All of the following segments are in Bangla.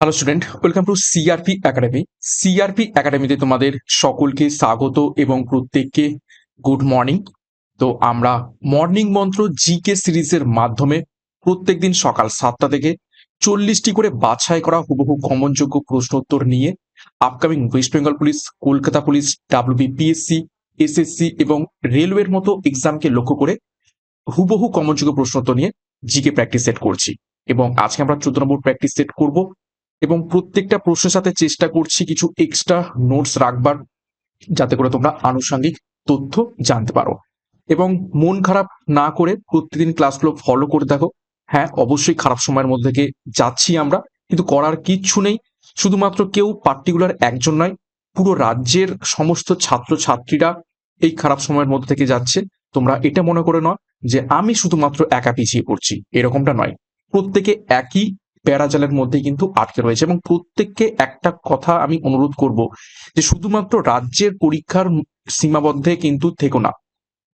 Hello student welcome to CRP academy CRP একাডেমিতে তোমাদের সকলকে স্বাগত এবং প্রত্যেককে গুড মর্নিং তো আমরা মর্নিং মন্ত্র জিকে সিরিজের মাধ্যমে প্রত্যেকদিন সকাল সাতটা থেকে চল্লিশটি করে বাছাই করা হুবহু কমনযোগ্য প্রশ্নোত্তর নিয়ে upcoming west Bengal police Kolkata police WBPSC SSC এবং রেলওয়ের মতো এক্সামকে লক্ষ্য করে হুবহু কমনযোগ্য প্রশ্নোত্তর নিয়ে জিকে প্র্যাকটিস সেট করছি। এবং আজকে আমরা চোদ্দ নম্বর প্র্যাকটিস সেট করব। এবং প্রত্যেকটা প্রশ্নের সাথে চেষ্টা করছি কিছু এক্সট্রা নোটস রাখবার, যাতে করে তোমরা আনুষঙ্গিক তথ্য জানতে পারো। এবং মন খারাপ না করে প্রতিদিন ক্লাসগুলো ফলো করে দেখো। হ্যাঁ অবশ্যই খারাপ সময়ের মধ্যে থেকে যাচ্ছি আমরা, কিন্তু করার কিচ্ছু নেই। শুধুমাত্র কেউ পার্টিকুলার একজন নয়, পুরো রাজ্যের সমস্ত ছাত্র ছাত্রীরা এই খারাপ সময়ের মধ্যে থেকে যাচ্ছে। তোমরা এটা মনে করে নয় যে আমি শুধুমাত্র একা পিছিয়ে পড়ছি, এরকমটা নয়। প্রত্যেকে একই প্যারাজালের মধ্যে কিন্তু আটকে রয়েছে এবং প্রত্যেককে একটা কথা আমি অনুরোধ করব যে শুধুমাত্র রাজ্যের পরীক্ষার সীমাবদ্ধে কিন্তু থেকো না।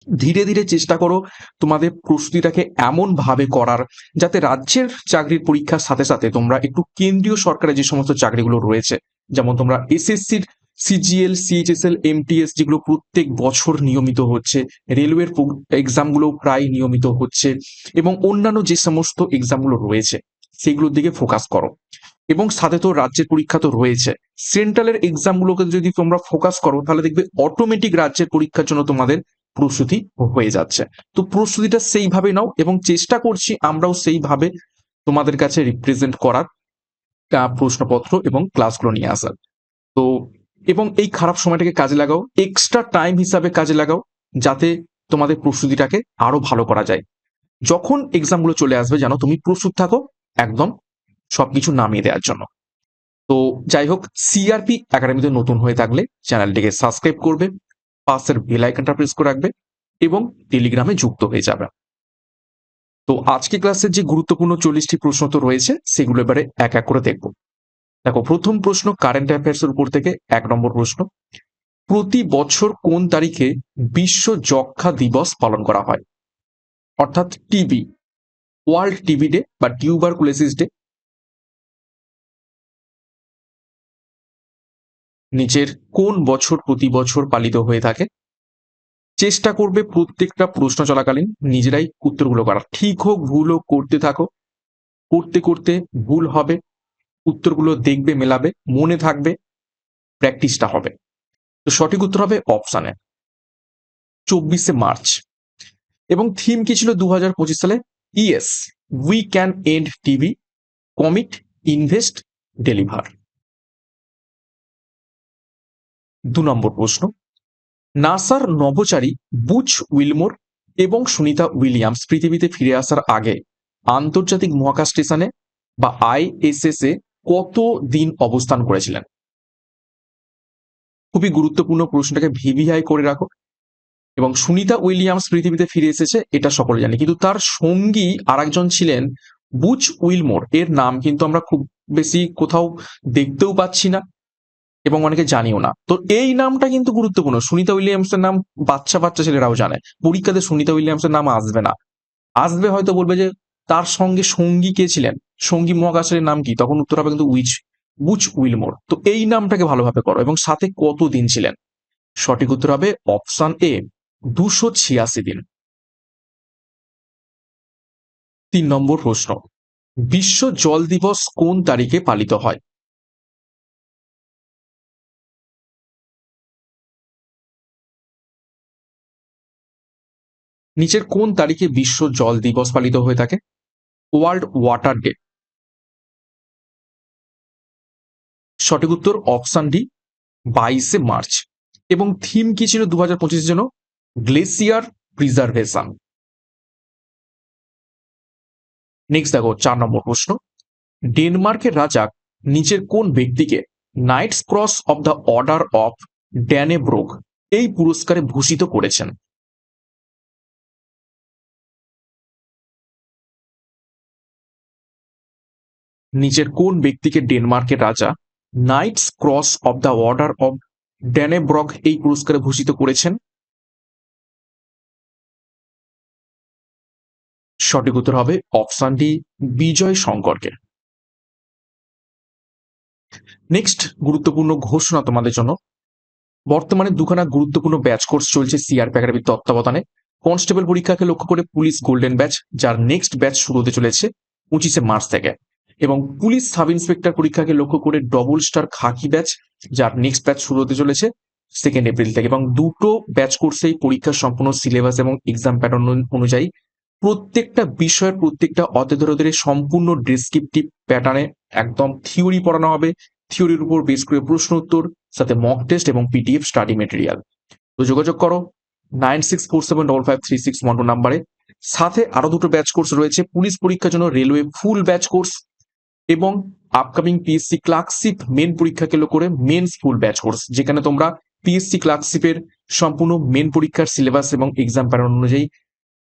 ধীরে ধীরে চেষ্টা করো তোমাদের প্রস্তুতিটাকে এমন ভাবে করার যাতে রাজ্যের চাকরির পরীক্ষার সাথে সাথে তোমরা একটু কেন্দ্রীয় সরকারের যে সমস্ত চাকরিগুলো রয়েছে, যেমন তোমরা এসএসসির, সিজিএল, সিএইচএসএল, এমটিএস যেগুলো প্রত্যেক বছর নিয়মিত হচ্ছে, রেলওয়ের এক্সামগুলো প্রায় নিয়মিত হচ্ছে এবং অন্যান্য যে সমস্ত এক্সামগুলো রয়েছে সেগুলোর দিকে ফোকাস করো। এবং সাথে তো রাজ্যের পরীক্ষা তো রয়েছে। সেন্ট্রালের এক্সামগুলোকে যদি তোমরা ফোকাস করো, তাহলে দেখবে অটোমেটিক রাজ্যের পরীক্ষার জন্য তোমাদের প্রস্তুতি হয়ে যাচ্ছে। তো প্রস্তুতিটা সেইভাবে নাও এবং চেষ্টা করছি আমরাও সেইভাবে তোমাদের কাছে রিপ্রেজেন্ট করার প্রশ্নপত্র এবং ক্লাসগুলো নিয়ে আসার। তো এবং এই খারাপ সময়টাকে কাজে লাগাও এক্সট্রা টাইম হিসাবে কাজে লাগাও, যাতে তোমাদের প্রস্তুতিটাকে আরও ভালো করা যায়। যখন এক্সামগুলো চলে আসবে, যেন তুমি প্রস্তুত থাকো একদম সবকিছু নামিয়ে দেওয়ার জন্য। তো যাই হোক সিআরপি একাডেমিতে নতুন হয়ে থাকলে চ্যানেলটিকে সাবস্ক্রাইব করবে, পাশের বেল আইকনটা প্রেস করে রাখবে এবং টেলিগ্রামে যুক্ত হয়ে যাবে। তো আজকে ক্লাসের যে গুরুত্বপূর্ণ চল্লিশটি প্রশ্ন তো রয়েছে, সেগুলো এবারে এক এক করে দেখব। দেখো, প্রথম প্রশ্ন কারেন্ট অ্যাফেয়ার্স এর উপর থেকে এক নম্বর প্রশ্ন। প্রতি বছর কোন তারিখে বিশ্ব যক্ষা দিবস পালন করা হয়? অর্থাৎ টিবি ওয়ার্ল্ড টিবি ডে বা টিউবার টিউবারকুলোসিস ডে। নিচের কোন বছর প্রতি বছর পালিত হয়ে থাকে? চেষ্টা করবে প্রত্যেকটা প্রশ্ন চলাকালীন নিজেরাই উত্তরগুলো করার। ঠিক হোক, ভুল হোক, করতে থাকো। করতে করতে ভুল হবে, উত্তরগুলো দেখবে, মেলাবে, মনে থাকবে, প্র্যাকটিসটা হবে। তো সঠিক উত্তর হবে অপশানে চব্বিশে মার্চ। এবং থিম কি ছিল? দু সালে yes we can end TB commit invest deliver দু নম্বর প্রশ্ন। নাসার নভোচারী বুচ উইলমোর এবং সুনিতা উইলিয়ামস পৃথিবীতে ফিরে আসার আগে আন্তর্জাতিক মহাকাশ স্টেশনে বা আইএসএস এ কত দিন অবস্থান করেছিলেন? খুবই গুরুত্বপূর্ণ প্রশ্নটাকে ভিভিআই করে রাখো। এবং সুনিতা উইলিয়ামস পৃথিবীতে ফিরে এসেছে, এটা সকলে জানি। কিন্তু তার সঙ্গী আরেকজন ছিলেন বুচ উইলমোর। এর নাম কিন্তু আমরা খুব বেশি কোথাও দেখতেও পাচ্ছি না এবং অনেকে জানিও না। তো এই নামটা কিন্তু গুরুত্বপূর্ণ। সুনিতা উইলিয়ামসের নাম বাচ্চা বাচ্চা ছেলেরাও জানে। পরীক্ষাতে সুনিতা উইলিয়ামসের নাম আসবে না। আসবে হয়তো বলবে যে তার সঙ্গে সঙ্গী কে ছিলেন? সঙ্গী মহাকাশের নাম কি? তখন উত্তর হবে কিন্তু উইচ, বুচ উইলমোর। তো এই নামটাকে ভালোভাবে করো। এবং সাথে কত দিন ছিলেন? সঠিক উত্তর হবে অপশন এ। দুশো ছিয়াশি দিন। তিন নম্বর প্রশ্ন, বিশ্ব জল দিবস কোন তারিখে পালিত হয়? নিচের কোন তারিখে বিশ্ব জল দিবস পালিত হয়ে থাকে? World water day. সঠিক উত্তর অপশন ডি, বাইশে মার্চ। এবং থিম কি ছিল দু হাজার পঁচিশের জন্য? Glacier preservation. নেক্সট দেখো, চার নম্বর প্রশ্ন। ডেনমার্কের রাজা নিচের কোন ব্যক্তিকে knights cross of the order of Dannebrog এই পুরস্কারে ভূষিত করেছেন? নিচের কোন ব্যক্তিকে ডেনমার্কের রাজা knights cross of the order of Dannebrog এই পুরস্কারে ভূষিত করেছেন? সঠিক উত্তর হবে অপশন ডি, বিজয় শঙ্করকে। নেক্সট গুরুত্বপূর্ণ ঘোষণা তোমাদের জন্য। বর্তমানে দুখানা গুরুত্বপূর্ণ ব্যাচ কোর্স চলছে সিআরপি একাডেমির তত্ত্বাবধানে। কনস্টেবল পরীক্ষাকে লক্ষ্য করে পুলিশ গোল্ডেন ব্যাচ, যার নেক্সট ব্যাচ শুরু হতে চলেছে পঁচিশে মার্চ থেকে। এবং পুলিশ সাব ইন্সপেক্টর পরীক্ষাকে লক্ষ্য করে ডবল স্টার খাকি ব্যাচ, যার নেক্সট ব্যাচ শুরু হতে চলেছে সেকেন্ড এপ্রিল থেকে। এবং দুটো ব্যাচ কোর্সেই পরীক্ষার সম্পূর্ণ সিলেবাস এবং এক্সাম প্যাটার্ন অনুযায়ী প্রত্যেকটা বিষয়ের প্রত্যেকটা অধ্যায় ধরে ধরে সম্পূর্ণ ডেসক্রিপটিভ প্যাটার্নে একদম থিওরি পড়ানো হবে। থিওরির উপর বেস করে প্রশ্ন উত্তর, সাথে মক টেস্ট এবং পিটিএফ স্টাডি মেটেরিয়াল তো যোগাযোগ করো nine six four seven double five three six one নাম্বারে সাথে আরও দুটো ব্যাচ কোর্স রয়েছে। পুলিশ পরীক্ষার জন্য রেলওয়ে ফুল ব্যাচ কোর্স এবং আপকামিং পিএসসি ক্লার্কশিপ মেন পরীক্ষা কেন্দ্র করে মেন্স ফুল ব্যাচ কোর্স যেখানে তোমরা পিএসসি ক্লার্কশিপের সম্পূর্ণ মেন পরীক্ষার সিলেবাস এবং এক্সাম প্যাটার্ন অনুযায়ী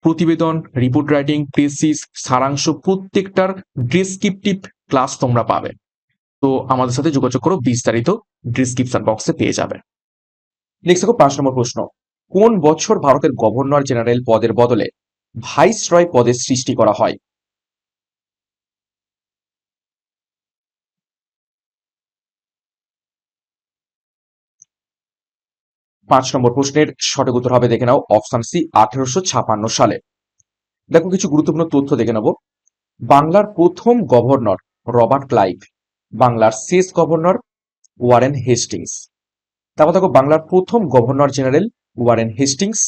প্রতিবেদন রিপোর্ট রাইটিং প্রেসিস সারাংশ, প্রত্যেকটার ডেসক্রিপটিভ ক্লাস তোমরা পাবে। তো আমাদের সাথে যোগাযোগ করো, বিস্তারিত ডিসক্রিপশন বক্সে পেয়ে যাবে। নেক্সট দেখো, পাঁচ নম্বর প্রশ্ন। কোন বছর ভারতের গভর্নর জেনারেল পদের বদলে ভাইস রয় পদের সৃষ্টি করা হয়? পাঁচ নম্বর প্রশ্নের সঠিক উত্তর হবে দেখে নাও অপশন সি আঠেরোশো ছাপান্ন সালে। দেখো কিছু গুরুত্বপূর্ণ তথ্য দেখে নেব। বাংলার প্রথম গভর্নর রবার্ট ক্লাইভ, বাংলার শেষ গভর্নর ওয়ারেন হেস্টিংস। তারপর দেখো বাংলার প্রথম গভর্নর জেনারেল ওয়ারেন হেস্টিংস।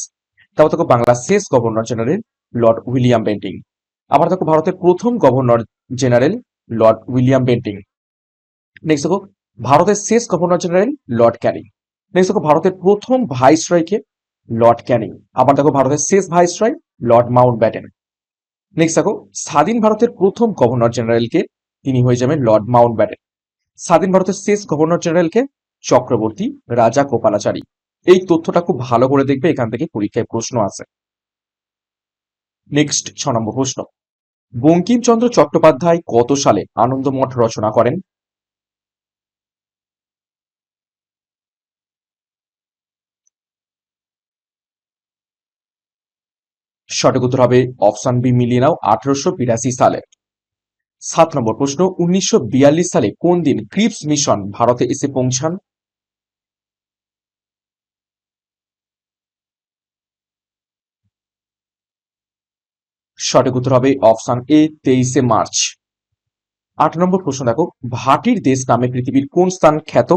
তারপর দেখো বাংলার শেষ governor general lord William Bentinck. আবার দেখো ভারতের প্রথম governor general lord William Bentinck. Next দেখো, ভারতের শেষ governor general lord Canning next দেখো ভারতের প্রথম ভাইসরয়কে লর্ড ক্যানিং, আবার দেখো ভারতের শেষ viceroy lord Mountbatten next দেখো, স্বাধীন ভারতের প্রথম গভর্নর জেনারেলকে তিনি হয়ে যাবেন লর্ড মাউন্ট ব্যাটেন স্বাধীন ভারতের শেষ গভর্নর জেনারেলকে চক্রবর্তী রাজা গোপালাচারী। এই তথ্যটা খুব ভালো করে দেখবে, এখান থেকে পরীক্ষায় প্রশ্ন আছে নেক্সট ছ নম্বর প্রশ্ন। বঙ্কিমচন্দ্র চট্টোপাধ্যায় কত সালে আনন্দমঠ রচনা করেন? সঠিক উত্তর হবে অপশন বি, মিলিয়ে নাও আঠারোশো বিরাশি সালে। সাত নম্বর প্রশ্ন, উনিশশো বিয়াল্লিশ সালে কোন দিন ক্রিপস মিশন ভারতে এসে পৌঁছান? সঠিক উত্তর হবে অপশন এ, তেইশে মার্চ। আট নম্বর প্রশ্ন দেখো, ভাটির দেশ নামে পৃথিবীর কোন স্থান খ্যাত?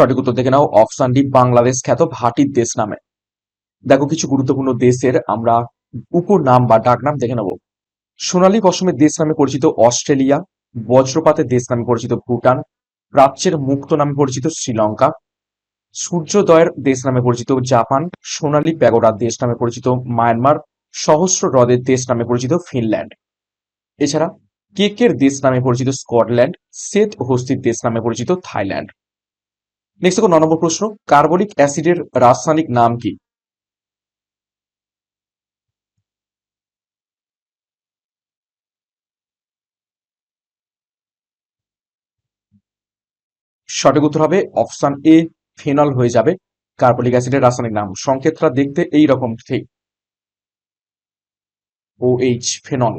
সঠিক উত্তর দেখে নাও। অপশন ডি বাংলাদেশ খ্যাত ভাটির দেশ নামে। দেখো, কিছু গুরুত্বপূর্ণ দেশের আমরা উপনাম বা ডাকনাম দেখে নেব। সোনালী পশমের দেশ নামে পরিচিত অস্ট্রেলিয়া, বজ্রপাতের দেশ নামে পরিচিত ভুটান, প্রাচ্যের মুক্ত নামে পরিচিত শ্রীলঙ্কা, সূর্যোদয়ের দেশ নামে পরিচিত জাপান, সোনালী প্যাগোডার দেশ নামে পরিচিত মায়ানমার, সহস্র হ্রদের দেশ নামে পরিচিত ফিনল্যান্ড। এছাড়া কেকের দেশ নামে পরিচিত স্কটল্যান্ড, শ্বেত হস্তির দেশ নামে পরিচিত থাইল্যান্ড। নেক্সট দেখো নম্বর প্রশ্ন কার্বলিক অ্যাসিডের রাসায়নিক নাম কি? সঠিক উত্তর হবে অপশন এ, ফেনল হয়ে যাবে কার্বলিক অ্যাসিডের রাসায়নিক নাম। সংকেতটা দেখতে এই রকম ঠিক। ও এইচ ফেনল।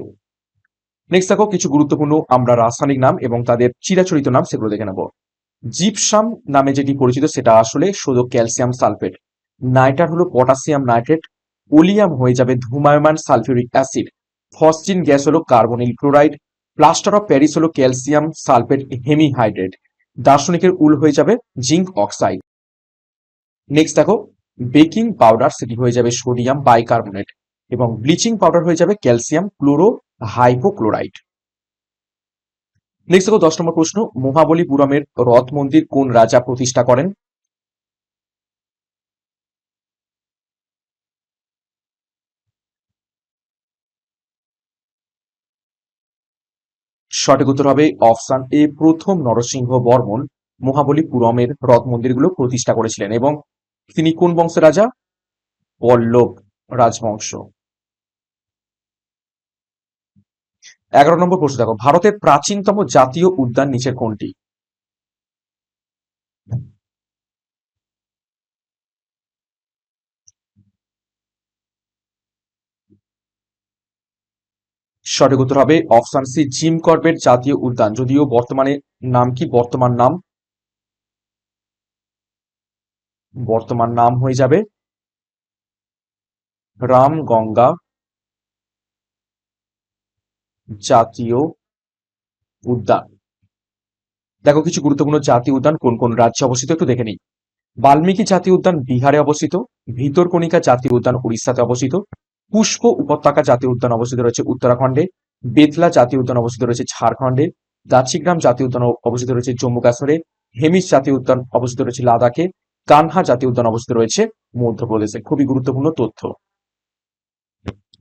নেক্সট দেখো, কিছু গুরুত্বপূর্ণ আমরা রাসায়নিক নাম এবং তাদের চিরাচরিত নাম, সেগুলো দেখে নেব। জিপসাম নামে যেটি পরিচিত, সেটা আসলে শুধু ক্যালসিয়াম সালফেট। নাইট্রার হলো পটাশিয়াম নাইট্রেট। ওলিয়াম হয়ে যাবে ধুমায়মান সালফিউরিক অ্যাসিড। ফসচিন গ্যাস হলো carbonyl chloride. Plaster of Paris হলো ক্যালসিয়াম সালফেট হেমিহাইড্রেট। দার্শনিকের উল হয়ে যাবে জিঙ্ক অক্সাইড। নেক্সট দেখো, বেকিং পাউডার, সেটি হয়ে যাবে সোডিয়াম বাইকার্বনেট এবং ব্লিচিং পাউডার হয়ে যাবে ক্যালসিয়াম ক্লোরো হাইপোক্লোরাইড নেক্সট দেখো, দশ নম্বর প্রশ্ন, মহাবলীপুরমের রথ মন্দির কোন রাজা প্রতিষ্ঠা করেন? সঠিক উত্তর হবে অপশন এ, প্রথম নরসিংহ বর্মন মহাবলীপুরমের রথ মন্দিরগুলো প্রতিষ্ঠা করেছিলেন এবং তিনি কোন বংশের রাজা? পল্লব রাজবংশ। এগারো নম্বর প্রশ্ন দেখো, ভারতের প্রাচীনতম জাতীয় উদ্যান নিচের কোনটি? সঠিক উত্তর হবে অপশন সি, জিম করবেট জাতীয় উদ্যান। যদিও বর্তমানে নাম কি? বর্তমান নাম? বর্তমান নাম হয়ে যাবে রাম গঙ্গা জাতীয় উদ্যান। দেখো, কিছু গুরুত্বপূর্ণ জাতীয় উদ্যান কোন কোন রাজ্যে অবস্থিত একটু দেখে নিই। বাল্মীকি জাতীয় উদ্যান বিহারে অবস্থিত, ভিতরকণিকা জাতীয় উদ্যান উড়িষ্যাতে অবস্থিত, পুষ্প উপত্যকা জাতীয় উদ্যান অবস্থিত রয়েছে উত্তরাখণ্ডে, বেতলা জাতীয় উদ্যান অবস্থিত রয়েছে ঝাড়খণ্ডে দাচিগ্রাম জাতীয় উদ্যান অবস্থিত রয়েছে জম্মু কাশ্মীরে হেমিস জাতীয় উদ্যান অবস্থিত রয়েছে লাদাখে, কানহা জাতীয় উদ্যান অবস্থিত রয়েছে মধ্যপ্রদেশে। খুবই গুরুত্বপূর্ণ তথ্য।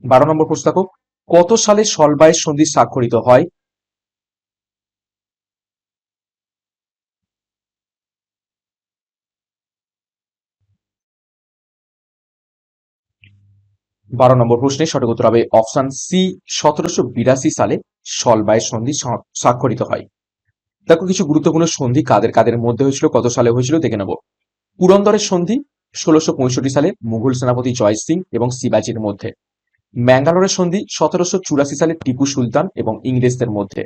বারো নম্বর প্রশ্ন দেখো কত সালে সলবায় সন্ধি স্বাক্ষরিত হয়? বারো নম্বর প্রশ্নে সঠিক উত্তর হবে অপশন সি, সতেরোশো বিরাশি সালে সলবায় সন্ধি স্বাক্ষরিত হয়। দেখো, কিছু গুরুত্বপূর্ণ সন্ধি কাদের কাদের মধ্যে হয়েছিল, কত সালে হয়েছিল দেখে নেব। পুরন্দরের সন্ধি, ষোলোশো সালে মুঘল সেনাপতি জয় সিং এবং শিবাজির মধ্যে। ম্যাঙ্গালোরের সন্ধি সতেরোশো চুরাশি সালে টিপু সুলতান এবং ইংরেজদের মধ্যে।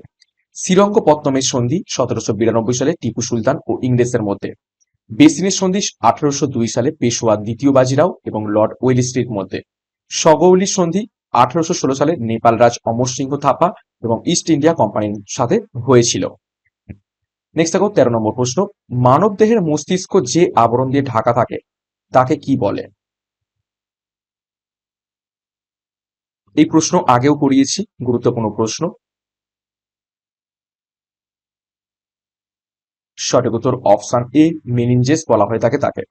শ্রীরঙ্গপত্তমের সন্ধি সতেরোশো বিরানব্বই সালে টিপু সুলতান ও ইংরেজদের মধ্যে। বেসিনের সন্ধি আঠারোশো দুই সালে পেশোয়া দ্বিতীয় বাজিরাও এবং লর্ড ওয়েলিস্ট্রির মধ্যে। সগৌলির সন্ধি আঠারোশো ষোলো সালে নেপাল রাজ অমর সিংহ থাপা এবং ইস্ট ইন্ডিয়া কোম্পানির সাথে হয়েছিল। নেক্সট দেখো, তেরো নম্বর প্রশ্ন মানব দেহের মস্তিষ্ক যে আবরণ দিয়ে ঢাকা থাকে, তাকে কি বলে? এই প্রশ্ন আগেও করিয়েছি, গুরুত্বপূর্ণ প্রশ্ন। সঠিক উত্তর অপশন এ, মেনিনজেস বলা হয়ে থাকে তাকে।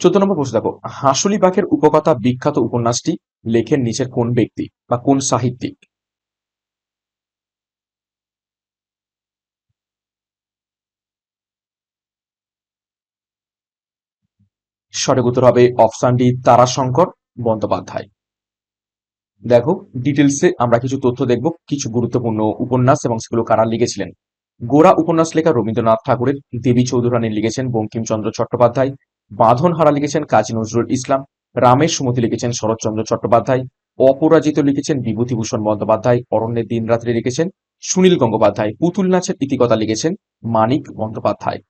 চোদ্দ নম্বর প্রশ্ন দেখো, হাঁসুলি বাঘের উপকথা বিখ্যাত উপন্যাসটি লেখেন নিচের কোন ব্যক্তি বা কোন সাহিত্যিক? সঠিক উত্তর হবে অপশন ডি, তারাশঙ্কর বন্দ্যোপাধ্যায়। দেখো ডিটেলসে আমরা কিছু তথ্য দেখব, কিছু গুরুত্বপূর্ণ উপন্যাস এবং সেগুলো কারা লিখেছিলেন। গোড়া উপন্যাস লেখা রবীন্দ্রনাথ ঠাকুরের, দেবী চৌধুরানী লিখেছেন বঙ্কিমচন্দ্র চট্টোপাধ্যায়, বাঁধনহারা লিখেছেন কাজী নজরুল ইসলাম রামের সুমতি লিখেছেন শরৎচন্দ্র চট্টোপাধ্যায়, অপরাজিত লিখেছেন বিভূতিভূষণ বন্দ্যোপাধ্যায়, অরণ্যের দিনরাত্রি লিখেছেন সুনীল গঙ্গোপাধ্যায়, পুতুল নাচের ইতিকথা লিখেছেন মানিক বন্দ্যোপাধ্যায়।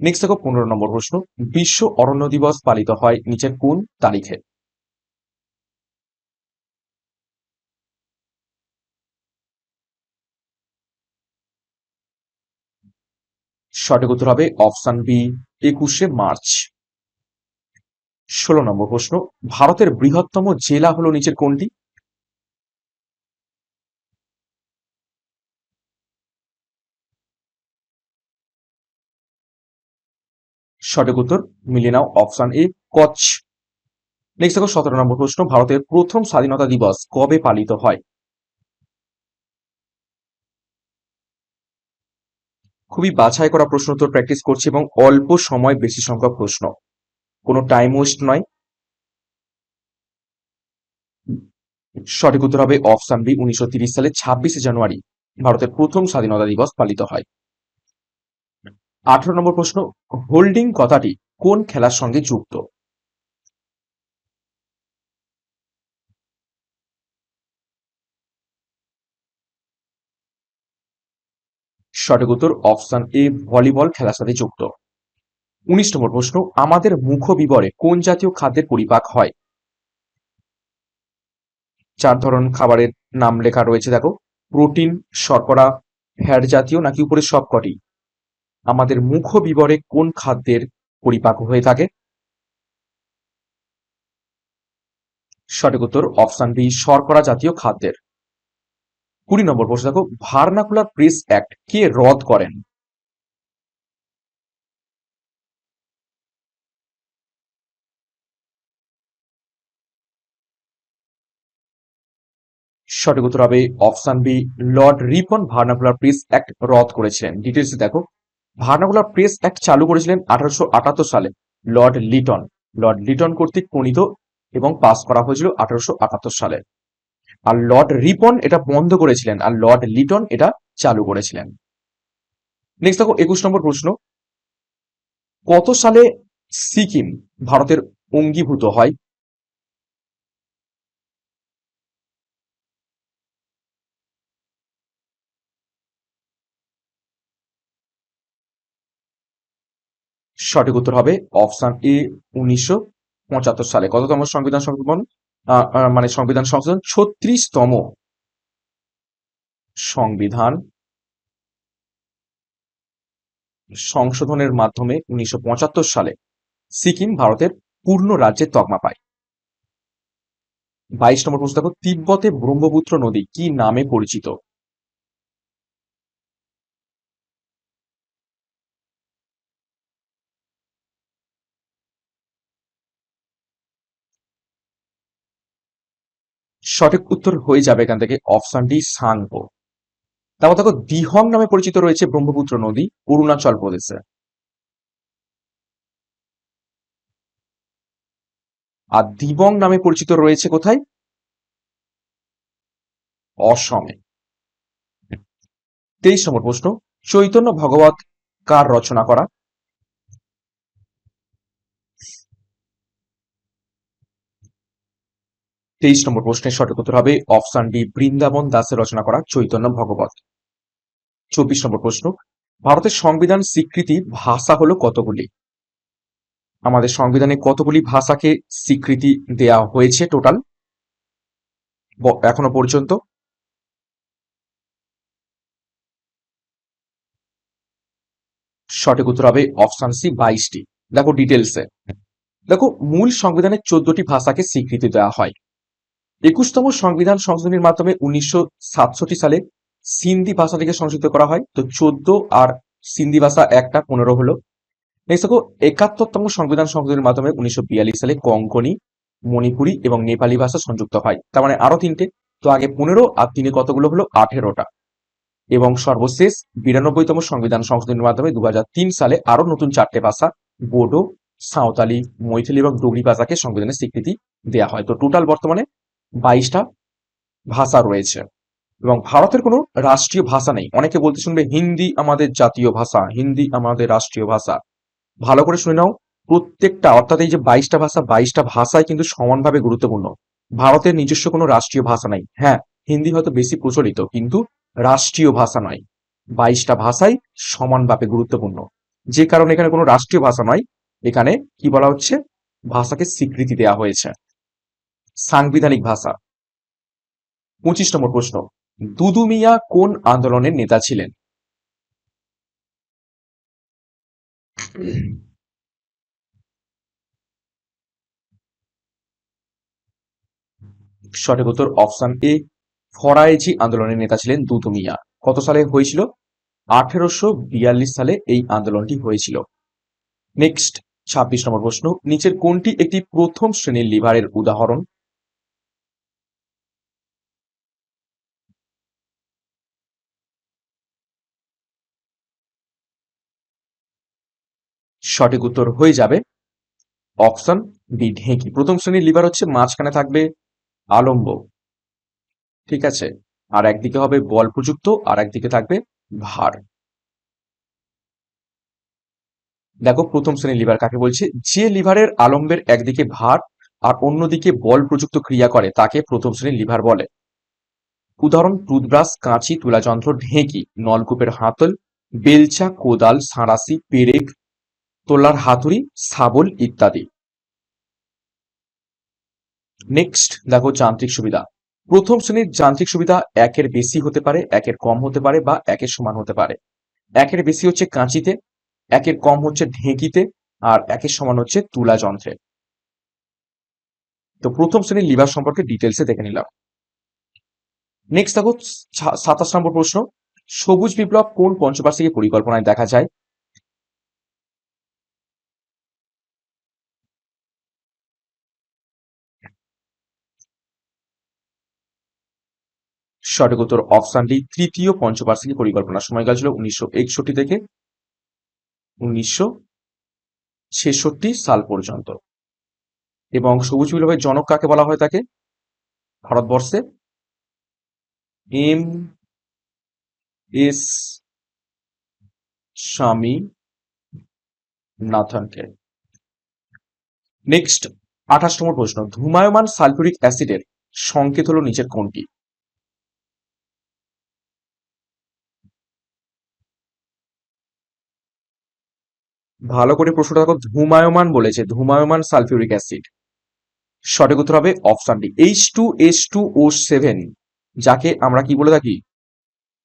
নেক্সট দেখো, পনেরো নম্বর প্রশ্ন, বিশ্ব অরণ্য দিবস পালিত হয় নিচের কোন তারিখে? সঠিক উত্তর হবে অপশন বি, একুশে মার্চ। ষোলো নম্বর প্রশ্ন, ভারতের বৃহত্তম জেলা হলো নিচের কোনটি? সঠিক উত্তর, মিলিয়ে নাও অপশন এ, কচ্ছ। নেক্সট দেখো, সতেরো নম্বর প্রশ্ন, ভারতের প্রথম স্বাধীনতা দিবস কবে পালিত হয়? খুবই বাছাই করা প্রশ্ন উত্তর প্র্যাকটিস করছি এবং অল্প সময় বেশি সংখ্যক প্রশ্ন। কোনো টাইম ওয়েস্ট নয়। সঠিক উত্তর হবে অপশন বি উনিশশো সালে ছাব্বিশে জানুয়ারি, ভারতের প্রথম স্বাধীনতা দিবস পালিত হয়। আঠারো নম্বর প্রশ্ন হোল্ডিং কথাটি কোন খেলার সঙ্গে যুক্ত? সঠিক উত্তর অপশন এ ভলিবল খেলার সাথে যুক্ত। উনিশ নম্বর প্রশ্ন, আমাদের মুখ বিবরে কোন জাতীয় খাদ্যের পরিপাক হয়? চার ধরন খাবারের নাম লেখা রয়েছে, দেখো। প্রোটিন, শর্করা, ফ্যাট জাতীয় নাকি উপরে সবকটি? আমাদের মুখ বিবরে কোন খাদ্যের পরিপাক হয়ে থাকে? সঠিক উত্তর অপশন বি, শর্করা জাতীয় খাদ্যের। কুড়ি নম্বর প্রশ্ন, দেখো ভার্নাকুলার প্রেস অ্যাক্ট কে রদ করেন? সঠিক উত্তর হবে option B, lord Ripon vernacular press act রদ করেছিলেন। ডিটেলস দেখো ভার্নাকুলার প্রেস অ্যাক্ট চালু করেছিলেন আঠারোশো আটাত্তর সালে, লর্ড লিটন। লর্ড লিটন কর্তৃক প্রণীত এবং পাস করা হয়েছিল আঠারোশো আটাত্তর সালে। আর লর্ড রিপন এটা বন্ধ করেছিলেন, আর লর্ড লিটন এটা চালু করেছিলেন। নেক্সট দেখো, একুশ নম্বর প্রশ্ন। কত সালে সিকিম ভারতের অঙ্গীভূত হয়? সঠিক উত্তর হবে অপশান এ, উনিশশো পঁচাত্তর সালে। কততম সংবিধান সংশোধন মানে সংবিধান সংশোধন ছত্রিশতম সংবিধান সংশোধনের মাধ্যমে উনিশশো পঁচাত্তর সালে সিকিম ভারতের পূর্ণ রাজ্যের তকমা পায়। বাইশ নম্বর প্রশ্ন দেখো, তিব্বতে ব্রহ্মপুত্র নদী কি নামে পরিচিত? সঠিক উত্তর হয়ে যাবে এখান থেকে অপশন ডি সাংপো তারপর দেখো, দিহং নামে পরিচিত রয়েছে ব্রহ্মপুত্র নদী, অরুণাচল প্রদেশে। আর দিবং নামে পরিচিত রয়েছে কোথায়? অসমে। তেইশ নম্বর প্রশ্ন, চৈতন্য ভগবত কার রচনা করা? তেইশ নম্বর প্রশ্নের সঠিক উত্তর হবে অপশন ডি, বৃন্দাবন দাসের রচনা করা চৈতন্য ভগবত। চব্বিশ নম্বর প্রশ্ন, ভারতের সংবিধান স্বীকৃতি ভাষা হলো কতগুলি? আমাদের সংবিধানে কতগুলি ভাষাকে স্বীকৃতি দেয়া হয়েছে টোটাল এখনও পর্যন্ত। সঠিক উত্তর হবে অপশন সি, বাইশটি। দেখো ডিটেলসে দেখো, মূল সংবিধানের চোদ্দটি ভাষাকে স্বীকৃতি দেওয়া হয়। একুশতম সংবিধান সংশোধনীর মাধ্যমে উনিশশো সাতষট্টি সালে সিন্ধি ভাষাটিকে সংশোধিত করা হয়। তো চোদ্দ আর সিন্ধি ভাষা একটা, পনেরো হলো। নেক্সট দেখো, একাত্তরতম সংবিধান সংশোধনের মাধ্যমে উনিশশো বিয়াল্লিশ সালে কঙ্কনি মণিপুরি এবং নেপালি ভাষা সংযুক্ত হয়। তার মানে আরও তিনটে। তো আগে পনেরো আর তিনে কতগুলো হলো? আঠেরোটা। এবং সর্বশেষ বিরানব্বইতম সংবিধান সংশোধনের মাধ্যমে দু হাজার তিন সালে আরও নতুন চারটে ভাষা, বোডো, সাঁওতালি, মৈথিলি এবং ডুগরি ভাষাকে সংবিধানের স্বীকৃতি দেওয়া হয়। তো টোটাল বর্তমানে বাইশটা ভাষা রয়েছে এবং ভারতের কোনো রাষ্ট্রীয় ভাষা নেই। অনেকে বলতে শুনবে হিন্দি আমাদের জাতীয় ভাষা, হিন্দি আমাদের রাষ্ট্রীয় ভাষা। ভালো করে শুনে নাও, প্রত্যেকটা, অর্থাৎ এই যে বাইশটা ভাষা, বাইশটা ভাষাই কিন্তু সমানভাবে গুরুত্বপূর্ণ। ভারতের নিজস্ব কোনো রাষ্ট্রীয় ভাষা নাই। হ্যাঁ হিন্দি হয়তো বেশি প্রচলিত, কিন্তু রাষ্ট্রীয় ভাষা নয়। বাইশটা ভাষাই সমানভাবে গুরুত্বপূর্ণ। যে কারণে এখানে কোনো রাষ্ট্রীয় ভাষা নয়, এখানে কি বলা হচ্ছে? ভাষাকে স্বীকৃতি দেওয়া হয়েছে। সাংবিধানিক ভাষা। পঁচিশ নম্বর প্রশ্ন, দুদু মিয়া কোন আন্দোলনের নেতা ছিলেন? সঠিক উত্তর অপশন এ, ফরাইজি আন্দোলনের নেতা ছিলেন দুদু মিয়া। কত সালে হয়েছিল? আঠেরোশো বিয়াল্লিশ সালে এই আন্দোলনটি হয়েছিল। নেক্সট, ছাব্বিশ নম্বর প্রশ্ন, নিচের কোনটি একটি প্রথম শ্রেণির লিভারের উদাহরণ? সঠিক উত্তর হয়ে যাবে। অপশন বি, ঢেঁকি। প্রথম শ্রেণির লিভার হচ্ছে মাঝখানে থাকবে আলম্ব। ঠিক আছে? আর একদিকে হবে বল প্রযুক্ত, আর একদিকে থাকবে ভার। দেখো, প্রথম শ্রেণির লিভার কাকে বলছে? যে লিভারের আলম্বের একদিকে ভার, আর অন্যদিকে বল প্রযুক্ত ক্রিয়া করে, তাকে প্রথম শ্রেণির লিভার বলে। উদাহরণ, টুথব্রাশ, কাঁচি, তুলাযন্ত্র, ঢেঁকি, নলকূপের হাতল, বেলচা, কোদাল, সাঁড়াশি, পেরেক তোলার হাতুড়ি শাবল ইত্যাদি। নেক্সট দেখো যান্ত্রিক সুবিধা। প্রথম শ্রেণির যান্ত্রিক সুবিধা একের বেশি হতে পারে, একের কম হতে পারে বা একের সমান হতে পারে। একের বেশি হচ্ছে কাঁচিতে, একের কম হচ্ছে ঢেঁকিতে, আর একের সমান হচ্ছে তুলা যন্ত্রে। তো প্রথম শ্রেণির লিভার সম্পর্কে ডিটেলসে দেখে নিলাম। নেক্সট দেখো সাতাশ নম্বর প্রশ্ন। সবুজ বিপ্লব কোন পঞ্চবার্ষিকী পরিকল্পনায় দেখা যায়? সঠিক উত্তর অপশন ডি তৃতীয় পঞ্চবার্ষিকী পরিকল্পনা সময়কাল ছিল উনিশশো একষট্টি থেকে উনিশশো ছেষট্টি সাল পর্যন্ত। এবং সবুজ বিপ্লবের জনক কাকে বলা হয় তাকে? ভারতবর্ষে এম এস স্বামী নাথনকে নেক্সট আঠাশ নম্বর প্রশ্ন, ধুমায়মান সালফিউরিক অ্যাসিডের সংকেত হলো নিচের কোনটি? ভালো করে প্রশ্নটা দেখো, ধূমায়মান বলেছে, ধূমায়মান সালফিউরিক অ্যাসিড। সঠিক উত্তর হবে option D H two S two O seven যাকে আমরা কি বলে থাকি?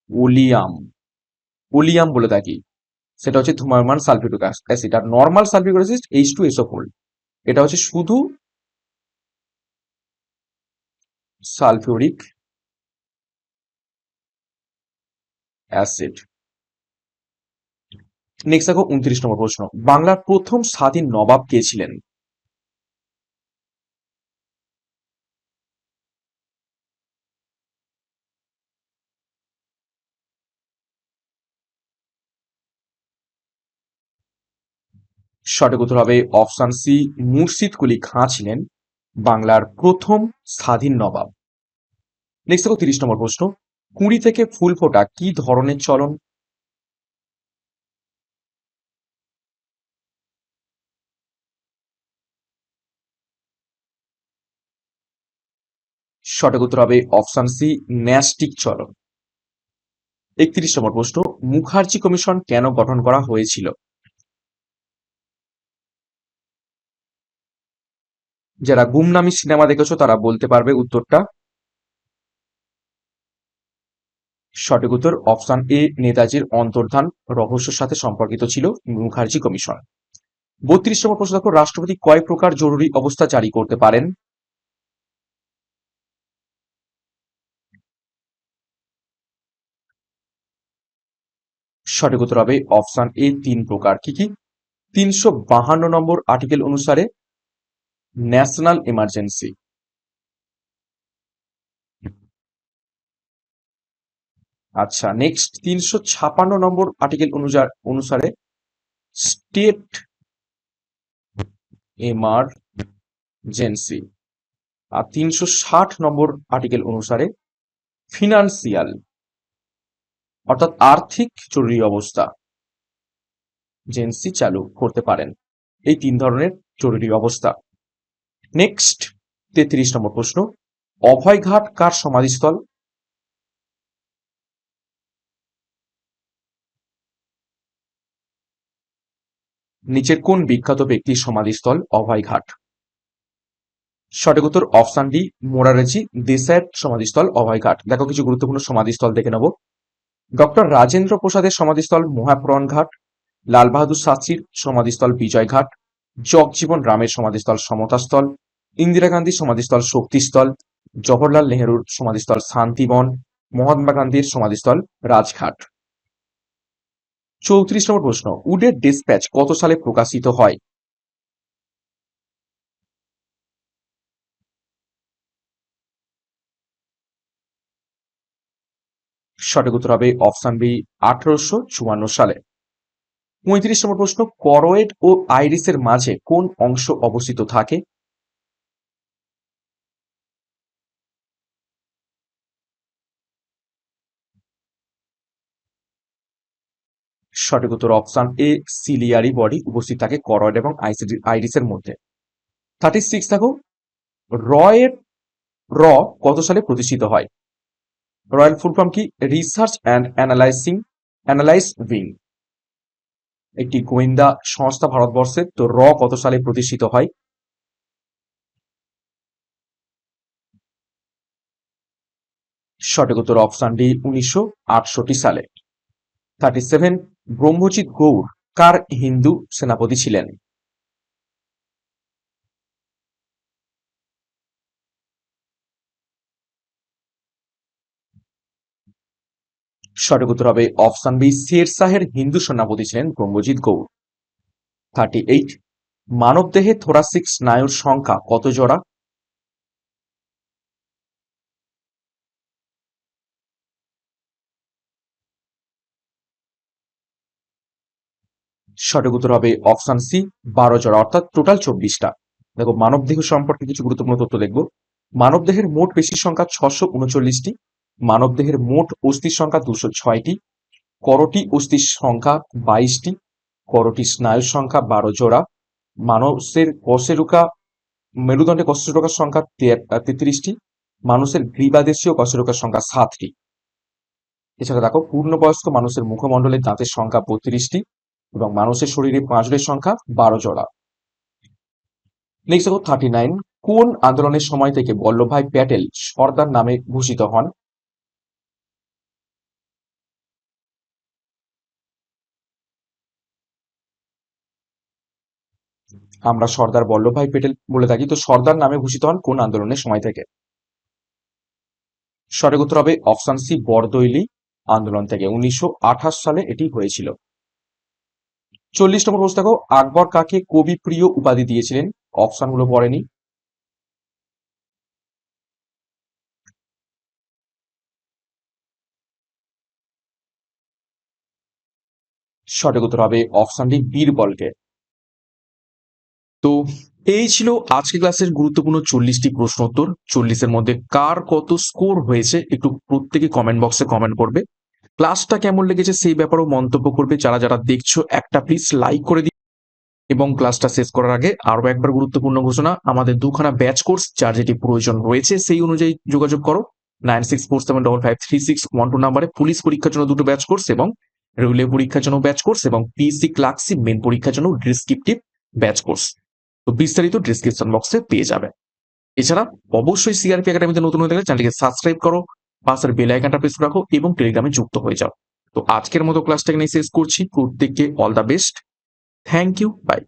ওলিয়াম। ওলিয়াম বলে থাকি। সেটা হচ্ছে ধূমায়মান সালফিউরিক অ্যাসিড। আর normal sulphuric acid H two S O four এটা হচ্ছে শুধু সালফিউরিক অ্যাসিড। নেক্সট দেখো উনত্রিশ নম্বর প্রশ্ন। বাংলার প্রথম স্বাধীন নবাব কে ছিলেন? সঠিক উত্তর হবে অপশন সি, মুর্শিদ কুলি খাঁ ছিলেন বাংলার প্রথম স্বাধীন নবাব। নেক্সট দেখো তিরিশ নম্বর প্রশ্ন, কুড়ি থেকে ফুল ফোটা কি ধরনের চলন? সঠিক উত্তর হবে অপশন সি, ন্যাস্টিক চলন একত্রিশ নম্বর প্রশ্ন, মুখার্জি কমিশন কেন গঠন করা হয়েছিল? যারা গুমনামি সিনেমা দেখেছ, তারা বলতে পারবে উত্তরটা। সঠিক উত্তর, অপশন এ, নেতাজির অন্তর্ধান রহস্যের সাথে সম্পর্কিত ছিল মুখার্জি কমিশন। বত্রিশ নম্বর প্রশ্ন দেখো, রাষ্ট্রপতি কয় প্রকার জরুরি অবস্থা জারি করতে পারেন? সঠিক উত্তর হবে অপশন এ, তিন প্রকার। কি কি? তিনশো বাহান্ন নম্বর আর্টিকেল অনুসারে ন্যাশনাল এমার্জেন্সি আচ্ছা নেক্সট তিনশো ছাপান্ন নম্বর আর্টিকেল অনুসারে স্টেট এমার্জেন্সি আর তিনশো ষাট নম্বর আর্টিকেল অনুসারে ফিনান্সিয়াল অর্থাৎ আর্থিক জরুরি অবস্থা জেন্সি চালু করতে পারেন। এই তিন ধরনের জরুরি অবস্থা। নেক্সট তেত্রিশ নম্বর প্রশ্ন অভয়ঘাট কার সমাধিস্থল? নিচের কোন বিখ্যাত ব্যক্তির সমাধিস্থল অভয়ঘাট সঠিক উত্তর অপশন ডি, মোরারজি দেশাইয়ের সমাধিস্থল অভয়ঘাট দেখো কিছু গুরুত্বপূর্ণ সমাধিস্থল দেখে নেব। ডক্টর রাজেন্দ্র প্রসাদের সমাধিস্থল মহাপ্রণ ঘাট, লাল বাহাদুর শাস্ত্রীর সমাধিস্থল বিজয় ঘাট, জগজীবন রামের সমাধিস্থল সমতাস্থল, ইন্দিরা গান্ধীর সমাধিস্থল শক্তিস্থল, জওহরলাল নেহরুর সমাধিস্থল শান্তিবন, মহাত্মা গান্ধীর সমাধিস্থল রাজঘাট। চৌত্রিশ নম্বর প্রশ্ন, উডের ডিসপ্যাচ কত সালে প্রকাশিত হয়? সঠিক উত্তর হবে অপশন বি, আঠারোশো চুয়ান্ন সালে। পঁয়ত্রিশ নম্বর প্রশ্ন করোয়েড ও আইরিসের মাঝে কোন অংশ অবস্থিত থাকে? সঠিক উত্তর অপশন এ সিলিয়ারি বডি উপস্থিত থাকে করয়েড এবং আইরিসের মধ্যে। থার্টি সিক্স দেখো, রয়ের র কত সালে প্রতিষ্ঠিত হয়? রয়্যাল ফুল ফর্ম কি? Research and analysing analyse wing একটি গোয়েন্দা সংস্থা ভারতবর্ষের তো র কত সালে প্রতিষ্ঠিত হয়? সঠিক উত্তর অপশন ডি উনিশশো আটষট্টি সালে। থার্টি সেভেন ব্রহ্মজিৎ গৌড়, কার হিন্দু সেনাপতি ছিলেন? সঠিক উত্তর হবে অপশন বি শের শাহের হিন্দু সেনাপতি ছিলেন ব্রহ্মজিৎ গৌড়। থার্টি এইট মানবদেহে থোরাসিক স্নায়ুর সংখ্যা কত জোড়া? সঠিক উত্তর হবে অপশন সি, বারো জোড়া, অর্থাৎ টোটাল চব্বিশটা। দেখো মানব দেহ সম্পর্কে কিছু গুরুত্বপূর্ণ তথ্য দেখব। মানব দেহের মোট পেশির সংখ্যা ছশো উনচল্লিশটি। মানব দেহের মোট অস্থির সংখ্যা দুশো ছয়টি, করটি অস্থির সংখ্যা বাইশটি করটি স্নায়ুর সংখ্যা বারো জোড়া, মানুষের কশেরুকা মেরুদণ্ডে কশেরুকার সংখ্যা তেত্রিশটি, মানুষের গ্রীবাদেশীয় কশেরুকার সংখ্যা সাতটি। এছাড়া দেখো, পূর্ণবয়স্ক মানুষের মুখমণ্ডলের দাঁতের সংখ্যা বত্রিশটি এবং মানুষের শরীরে পাঁজরের সংখ্যা বারো জোড়া। নেক্সট দেখো থার্টি নাইন কোন আন্দোলনের সময় থেকে বল্লভভাই প্যাটেল সর্দার নামে ভূষিত হন? আমরা সর্দার বল্লভভাই প্যাটেল বলে থাকি। তো সর্দার নামে ভূষিত হন কোন আন্দোলনের সময় থেকে? সঠিক উত্তর হবে অপশন সি, বরদৈলি আন্দোলন থেকে। উনিশশো আঠাশ সালে এটি হয়েছিল। চল্লিশ নম্বর প্রশ্ন দেখো, আকবর কাকে কবি প্রিয় উপাধি দিয়েছিলেন? অপশনগুলো পড়েনি সঠিক উত্তর হবে অপশন ডি, বীরবলকে। তো এই ছিল আজকে ক্লাসের গুরুত্বপূর্ণ চল্লিশটি প্রশ্ন উত্তর। চল্লিশের মধ্যে কার কত স্কোর হয়েছে একটু প্রত্যেকে কমেন্ট বক্সে কমেন্ট করবে। ক্লাসটা কেমন লেগেছে সেই ব্যাপারেও মন্তব্য করবে। যারা যারা দেখছ, একটা প্লিজ লাইক করে দিই এবং ক্লাসটা শেষ করার আগে আরও একবার গুরুত্বপূর্ণ ঘোষণা, আমাদের দুখানা ব্যাচ কোর্স যার যেটি প্রয়োজন রয়েছে, সেই অনুযায়ী যোগাযোগ করো। Nine six four seven double five three six one two নাম্বারে পুলিশ পরীক্ষার জন্য দুটো ব্যাচ কোর্স এবং রেলওয়ে পরীক্ষার জন্য ব্যাচ কোর্স এবং পিসি ক্লার্কশিপ মেন পরীক্ষার জন্য ডিসক্রিপটিভ ব্যাচ কোর্স তো বিস্তারিত ডিসক্রিপশন বক্সে পেয়ে যাবে। এছাড়া অবশ্যই সিআরপি একাডেমিতে নতুন হয়ে থাকলে সাবস্ক্রাইব করো, পাশের বেল আইকনটা প্রেস রাখো এবং টেলিগ্রামে যুক্ত হয়ে যাও। তো আজকের মতো ক্লাসটা এখানে শেষ করছি। প্রত্যেককে all the best thank you bye